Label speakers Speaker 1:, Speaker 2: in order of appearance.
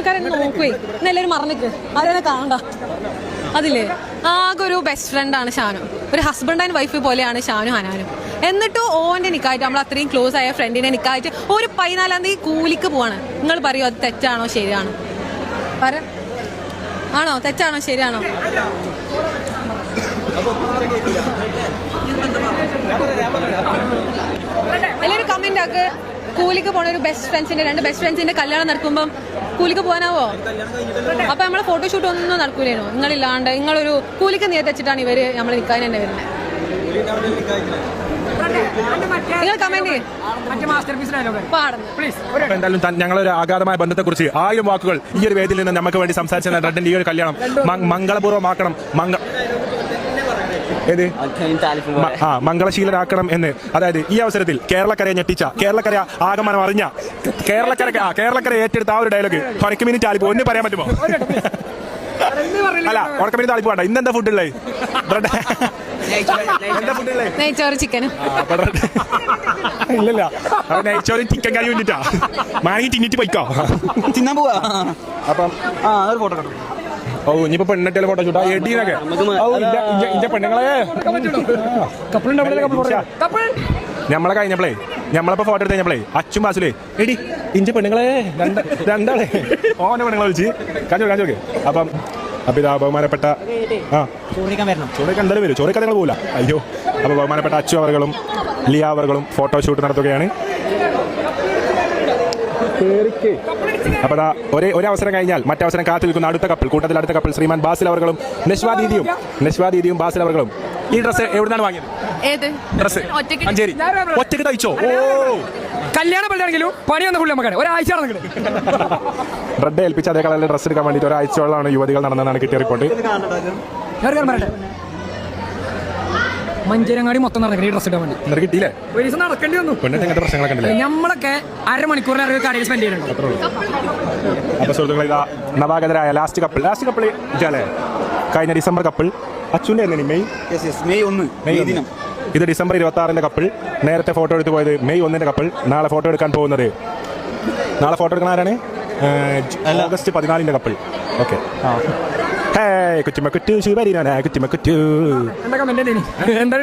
Speaker 1: ആൾക്കാരെന്നെ നോക്കുവേ എന്നെല്ലാവരും മറന്നിക്ക് ആരെന്നെ കാണണ്ട? അതില്ലേ? ആകെ ഒരു ബെസ്റ്റ് ഫ്രണ്ടാണ് ഷാനു. ഒരു ഹസ്ബൻഡ് ആൻഡ് വൈഫ് പോലെയാണ് ഷാനു ഹനാനും എന്നിട്ട് ഓന്റെ നിക്കായിട്ട് നമ്മൾ അത്രയും ക്ലോസ് ആയ ഫ്രണ്ടിനെ നിക്കായിട്ട് ഒരു പതിനാലാം തീയതി കൂലിക്ക് പോവാണ്. നിങ്ങൾ പറയൂ അത് തെറ്റാണോ ശരിയാണോ? പറ. ആണോ? തെറ്റാണോ ശരിയാണോ? എല്ലാവരും കമന്റ് ആക്ക്. കൂലിക്ക് പോണ ഒരു ബെസ്റ്റ് ഫ്രണ്ട്സിന്റെ രണ്ട് ബെസ്റ്റ് ഫ്രണ്ട്സിന്റെ കല്യാണം നടക്കുമ്പോൾ കൂലിക്ക് പോകാനാവോ? അപ്പൊ നമ്മളെ ഫോട്ടോഷൂട്ട് ഒന്നും നടക്കൂലേനു? നിങ്ങളില്ലാണ്ട് നിങ്ങളൊരു കൂലിക്ക് നിയത്തിച്ചിട്ടാണ് വെച്ചിട്ടാണ് ഇവർ നമ്മൾ നിൽക്കാൻ തന്നെ വരുന്നത് നിങ്ങൾ കമന്റ്
Speaker 2: എന്തായാലും ഞങ്ങളൊരു ആഘാതമായ ബന്ധത്തെ ബന്ധത്തെക്കുറിച്ച് ആയിരം വാക്കുകൾ ഈ ഒരു വേദിയിൽ നിന്ന് നമുക്ക് വേണ്ടി സംസാരിച്ച റെഡിന്റെ ഈ ഒരു കല്യാണം മംഗളപൂർവമാക്കണം. മംഗ ഏത്? ആ മംഗളശീലരാക്കണം എന്ന്. അതായത് ഈ അവസരത്തിൽ കേരളക്കരയെ ഞെട്ടിച്ച കേരളക്കര ആഗമനം അറിഞ്ഞ കേരളക്കര ആ കേരളക്കര ഏറ്റെടുത്ത ആ ഒരു ഡയലോഗ് പണിക്ക് മിനിറ്റ് ആലിപ്പോ ഒന്ന് പറയാൻ പറ്റുമോ? അല്ല ഉറക്ക മിനിറ്റ് ആലിപ്പോ വേണ്ട. ഇന്നെന്താ ഫുഡ് ഉള്ളത് ബ്രെഡ്. എന്താ ഫുഡ് ഉള്ളത്
Speaker 1: നെയ്ച്ചോറ്
Speaker 2: ചിക്കൻ ഇല്ലല്ല. അപ്പൊ നെയ്ച്ചോറും ചിക്കൻ കറി വേണ്ടിട്ടാ. മാങ്ങി തിന്നിട്ട് പോയിക്കോ.
Speaker 3: തിന്നാൻ പോവാ.
Speaker 2: അപ്പം
Speaker 3: ആ ഒരു ഫോട്ടോ കണ്ടു
Speaker 2: ഓ ഇനിയിപ്പോ പെണ്ണിട്ടിയാലും ഫോട്ടോ ഷൂട്ടാ എടീനൊക്കെ ഓ പെണ്ണുങ്ങളെ. ഞമ്മളെ കഴിഞ്ഞപ്പോഴേ ഞമ്മളിപ്പോ ഫോട്ടോ എടുത്ത് കഴിഞ്ഞപ്പോഴേ അച്ഛൻ ബാസിലേ എടി ഇന്റെ പെണ്ണുങ്ങളെ. രണ്ട് രണ്ടാളെ. ഓനെ പെണ്ണുങ്ങളെ വിളിച്ച്. കാണിച്ചു കാണിച്ചു അപ്പം അപ്പൊ ഇതാ ബഹുമാനപ്പെട്ട ആ.
Speaker 3: ചോദിക്കാൻ വരണം.
Speaker 2: ചോറൊക്കെ എന്തായാലും വരും. ചോറിക്കാൻ നിങ്ങൾ പോകില്ല അയ്യോ. അപ്പൊ ബഹുമാനപ്പെട്ട അച്ചു അവറുകളും ലിയ അവറുകളും ഫോട്ടോഷൂട്ട് നടത്തുകയാണ്. അപ്പൊ ദാ ഒരേ ഒരു അവസരം കഴിഞ്ഞാൽ മറ്റേ അവസരം കാത്തു നിൽക്കുന്ന അടുത്ത കപ്പിൾ കൂട്ടത്തിൽ അടുത്ത കപ്പിൾ ശ്രീമാൻ ബാസിൽ അവർകളും നഷ്വാ ദീദിയും നഷ്വാ ദീദിയും ബാസിൽ അവർകളും. ഈ ഡ്രസ് എവിടുന്നാണ് വാങ്ങിയത്?
Speaker 1: ഏത്?
Speaker 2: ഡ്രസ്സ് മഞ്ചേരി ഒറ്റയ്ക്ക് തയ്ച്ചോ? ഓ.
Speaker 4: കല്യാണ പള്ളിയാണെങ്കിലും പണി വന്ന പുള്ളി നമുക്കാണ് ഒരാഴ്ച
Speaker 2: ബ്രെഡ് ഏൽപ്പിച്ച് അതേ കളറിൽ ഡ്രസ്സ് എടുക്കാൻ വേണ്ടിയിട്ട് ഒരാഴ്ചയോളമാണ് യുവതികൾ നടന്നതാണ് കിട്ടിയ റിപ്പോർട്ട്
Speaker 4: മഞ്ചേരങ്ങാടി മൊത്തം നടക്കണം ഈ ഡ്രസ് ഇടാൻ വേണ്ടി.
Speaker 2: എന്നിട്ട് കിട്ടിയില്ലേ?
Speaker 4: ഒരു ദിവസം നടക്കേണ്ടി വന്നു.
Speaker 2: പിന്നെ അങ്ങനത്തെ പ്രശ്നങ്ങളൊക്കെ ഉണ്ടല്ലേ?
Speaker 4: നമ്മളൊക്കെ അരമണിക്കൂറിന് അറിവ് കടയിൽ സ്പെൻഡ് ചെയ്യുന്നുണ്ട്
Speaker 2: അപ്പോൾ സുഹൃത്തുക്കളെ ഇതാ നവാഗതരായ ലാസ്റ്റ് കപ്പിൾ ലാസ്റ്റ് കപ്പിൾ ഇതല്ലേ കഴിഞ്ഞ ഡിസംബർ കപ്പിൾ അച്ഛന്റെ എന്നീ മെയ്?
Speaker 3: യെസ് യെസ് മെയ് ഒന്ന്
Speaker 2: മെയ്
Speaker 3: മെയ്
Speaker 2: ഒന്ന്.
Speaker 3: ദിനം.
Speaker 2: ഇത് ഡിസംബർ ഇരുപത്തി ആറിന്റെ കപ്പിൾ നേരത്തെ ഫോട്ടോ എടുത്ത് പോയത് മെയ് ഒന്നിന്റെ കപ്പിൾ നാളെ ഫോട്ടോ എടുക്കാൻ പോകുന്നത് നാളെ ഫോട്ടോ എടുക്കാൻ ആരാണ്? ഏഹ്, ഓഗസ്റ്റ് പതിനാലിന്റെ കപ്പിൾ ഓക്കെ കുറ്റിമക്കുറ്റു ശിവരിനാണ് കുറ്റിമക്കുറ്റു
Speaker 4: എന്താ കമന്റ് എന്താ